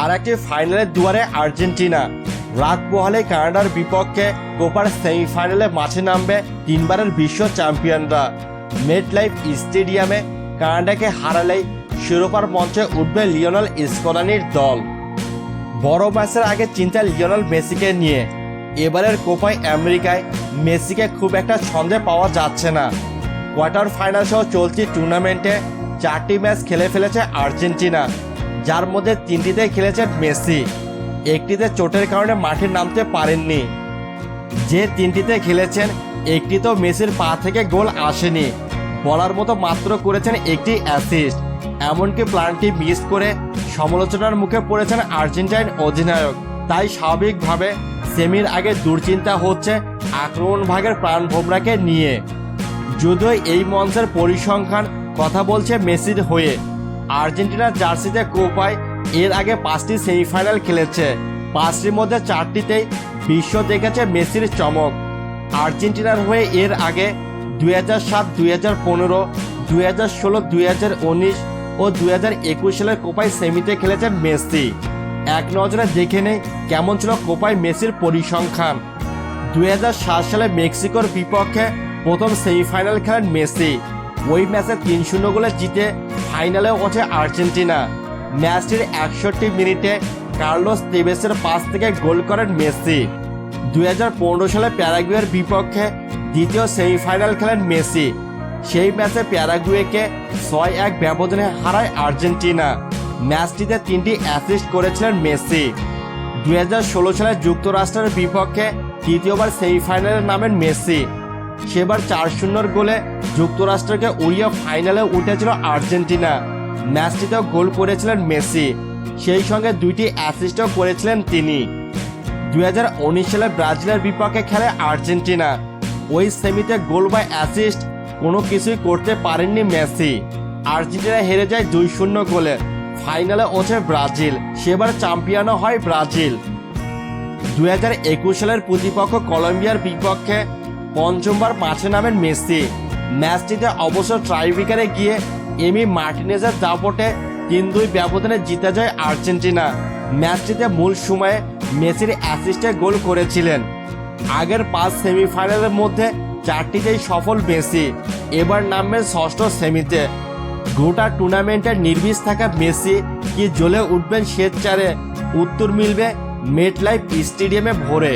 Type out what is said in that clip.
আর একটি ফাইনালের দুয়ারে আর্জেন্টিনা। রাত পোহালে কানাডার বিপক্ষে কোপার সেমিফাইনালে মাঠে নামবে তিনবারের বিশ্ব চ্যাম্পিয়নরা মেট লাইফ স্টেডিয়ামে কানাডাকে হারালেই শিরোপার মঞ্চে উঠবে লিওনাল স্কলানির দল। বড় ম্যাচের আগে চিন্তা লিওনাল মেসিকে নিয়ে। এবারের কোপায় আমেরিকায় মেসিকে খুব একটা ছন্দে পাওয়া যাচ্ছে না। কোয়ার্টার ফাইনাল সহ চলতি টুর্নামেন্টে চারটি ম্যাচ খেলে ফেলেছে আর্জেন্টিনা। যার মধ্যে তিনটিতে খেলেছেন মেসি, একটিতে চোটের কারণে মাঠে নামতে পারেননি। যে তিনটিতে খেলেছেন, একটি তো মেসির পা থেকে গোল আসেনি। বলার মতো মাত্র করেছেন একটি অ্যাসিস্ট এমনকি প্ল্যানটি মিস করে সমালোচনার মুখে পড়েছেন আর্জেন্টাইন অধিনায়ক। তাই স্বাভাবিকভাবে সেমির আগে দুশ্চিন্তা হচ্ছে আক্রমণ ভাগের প্রাণভোমরাকে নিয়ে। যদিও এই মঞ্চের পরিসংখ্যান কথা বলছে মেসির হয়ে আর্জেন্টিনার জার্সিতে কোপায় এর আগে পাঁচটি সেমিফাইনাল খেলেছে। পাঁচটির মধ্যে চারটিতেই বিশ্ব দেখেছে মেসির চমক। আর্জেন্টিনার হয়ে এর আগে দুই হাজার সাত, দুই হাজার পনেরো, দুই হাজার ষোলো, দুই হাজার উনিশ ও দুই হাজার একুশ সালের কোপায় সেমিতে খেলেছেন মেসি। এক নজরে দেখে নেই কেমন ছিল কোপায় মেসির পরিসংখ্যান। দুই হাজার সাত সালে মেক্সিকোর বিপক্ষে প্রথম সেমিফাইনাল খেলেন মেসি। ওই ম্যাচে তিন শূন্য গোলে জিতে ফাইনালে ওঠে আর্জেন্টিনা। ম্যাচটির একষট্টি মিনিটে কার্লোস তেবেসের পাস থেকে গোল করেন মেসি। দুই হাজার পনেরো সালে প্যারাগুয়ের বিপক্ষে দ্বিতীয় সেমিফাইনাল খেলেন মেসি। সেই ম্যাচে প্যারাগুয়েকে ছয় এক ব্যবধানে হারায় আর্জেন্টিনা। ম্যাচটিতে তিনটি অ্যাসিস্ট করেছিলেন মেসি। দুই হাজার ষোলো সালে যুক্তরাষ্ট্রের বিপক্ষে তৃতীয়বার সেমিফাইনালে নামেন মেসি। সেবার চার শূন্যর গোলে যুক্তরাষ্ট্রকে উড়িয়ে ফাইনালে উঠেছিল আর্জেন্টিনা। ম্যাচটিতেও গোল করেছিলেন মেসি। সেই সঙ্গে দুইটি অ্যাসিস্টও করেছিলেন তিনি। দু হাজার উনিশ সালে ব্রাজিলের বিপক্ষে খেলে আর্জেন্টিনা। ওই সেমিতে গোল বা অ্যাসিস্ট কোনো কিছুই করতে পারেননি মেসি। আর্জেন্টিনা হেরে যায় দুই শূন্য গোলে। ফাইনালে ওঠে ব্রাজিল। সেবার চ্যাম্পিয়নও হয় ব্রাজিল। দুই হাজার একুশ সালের প্রতিপক্ষ কলম্বিয়ার বিপক্ষে পঞ্চমবার মাঠে নামেন মেসি। ম্যাচটিতে অবশ্য ট্রাইব্রেকারে গিয়ে এমি মার্টিনেজের দাপটে তিন দুই ব্যবধানে জিতে যায় আর্জেন্টিনা। ম্যাচটিতে মূল সময়ে মেসির অ্যাসিস্টে গোল করেছিলেন। আগের পাঁচ সেমিফাইনালের মধ্যে চারটিতেই সফল মেসি, এবার নামবেন ষষ্ঠ সেমিতে। গোটা টুর্নামেন্টে নির্বিষ থাকা মেসি কি জ্বলে উঠবেন শেষ চারে উত্তর মিলবে মেট লাইফ স্টেডিয়ামে ভোরে।